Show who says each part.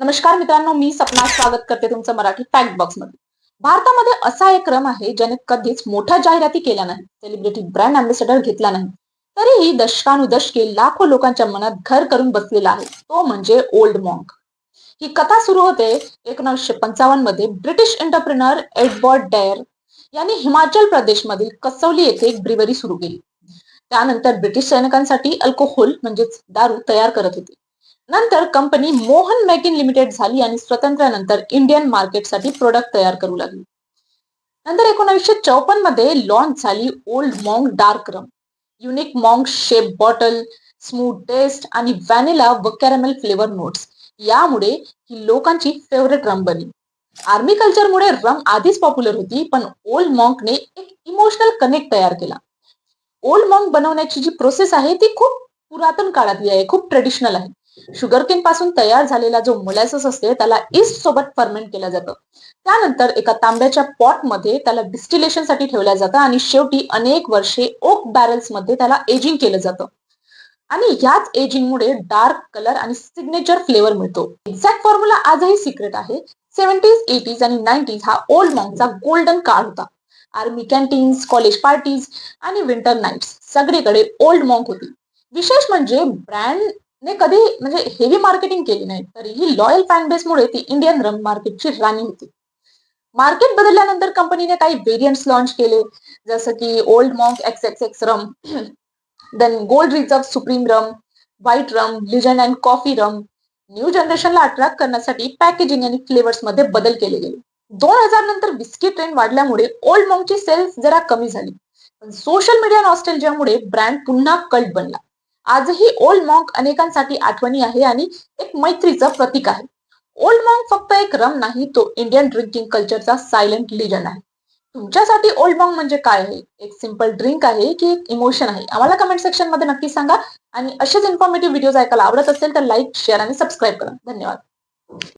Speaker 1: नमस्कार मित्रांनो मी सपना स्वागत करते तुमचं मराठी फॅक्ट बॉक्समध्ये. भारतामध्ये असा एक क्रम आहे ज्याने कधीच मोठ्या जाहिराती केल्या नाही सेलिब्रिटी ब्रँड अँबेसेडर घेतला नाही. तरीही दशकानुदशके लाखो लोकांच्या मनात घर करून बसलेला आहे तो म्हणजे ओल्ड मॉन्क ही कथा सुरू होते एकोणीसशे पंचावन्नमध्ये ब्रिटिश एंटरप्रिनर एडवर्ड डेअर यांनी हिमाचल प्रदेशमधील कसौली येथे एक ब्रिवरी सुरू केली. त्यानंतर ब्रिटिश सैनिकांसाठी अल्कोहोल म्हणजेच दारू तयार करत होती. नंतर कंपनी मोहन मॅकिन लिमिटेड झाली आणि स्वातंत्र्यानंतर इंडियन मार्केटसाठी प्रोडक्ट तयार करू लागली. नंतर एकोणीसशे चौपन्नमध्ये लॉन्च झाली Old Monk dark rum unique Monk shape bottle smooth taste आणि व्हॅनिला व कॅरमेल फ्लेवर नोट्स यामुळे ही लोकांची फेवरेट रम बनली आर्मी कल्चरमुळे रम आधीच पॉप्युलर होती पण ओल्ड मॉंकने एक इमोशनल कनेक्ट तयार केला. ओल्ड मॉंक बनवण्याची जी प्रोसेस आहे ती खूप पुरातन काळातली आहे खूप ट्रेडिशनल आहे. शुगरकेन पासून तयार झालेला जो मोलॅसस असते त्याला इस्ट सोबत फर्मेंट केलं जातं. त्यानंतर एका तांब्याच्या पॉटमध्ये त्याला डिस्टिलेशनसाठी ठेवलं जातं आणि शेवटी अनेक वर्षे ओक बॅरल्समध्ये त्याला एजिंग केलं जातं. आणि याच एजिंगमुळे डार्क कलर आणि सिग्नेचर फ्लेवर मिळतो. एक्झॅक्ट फॉर्म्युला आजही सिक्रेट आहे. सेव्हन्टीज एटीज आणि नाईन्टीज हा ओल्ड मॉन्गचा गोल्डन कार्ड होता. आर्मी कॅन्टीन्स कॉलेज पार्टीज आणि विंटर नाईट्स सगळीकडे ओल्ड मॉन्ग होती. विशेष म्हणजे ब्रँड ने कधी म्हणजे हेवी मार्केटिंग केली नाही. तरीही लॉयल फॅन बेसमुळे ती इंडियन रम मार्केटची राणी होती. मार्केट बदलल्यानंतर कंपनीने काही व्हेरियंट्स लॉन्च केले. जसं की Old Monk X X X rum then gold reserve supreme rum white rum legend and coffee rum new जनरेशनला अट्रॅक्ट करण्यासाठी पॅकेजिंग आणि फ्लेवर्समध्ये बदल केले गेले. दोन हजार नंतर विस्की ट्रेंड वाढल्यामुळे ओल्ड मॉंकची सेल्स जरा कमी झाली. पण सोशल मीडिया नॉस्टेलच्यामुळे ब्रँड पुन्हा कल्ट बनला. आजही ओल्ड मॉंक अनेकांसाठी आठवणी आहे आणि एक मैत्रीचं प्रतीक आहे. ओल्ड मॉंक फक्त एक रम नाही तो इंडियन ड्रिंकिंग कल्चरचा सायलेंट लिजन आहे. तुमच्यासाठी ओल्ड मॉंग म्हणजे काय आहे? एक सिंपल ड्रिंक आहे की एक इमोशन आहे? आम्हाला कमेंट सेक्शनमध्ये नक्की सांगा. आणि असेच इन्फॉर्मेटिव्ह व्हिडिओज ऐकायला आवडत असेल तर लाईक शेअर आणि सबस्क्राईब करा. धन्यवाद.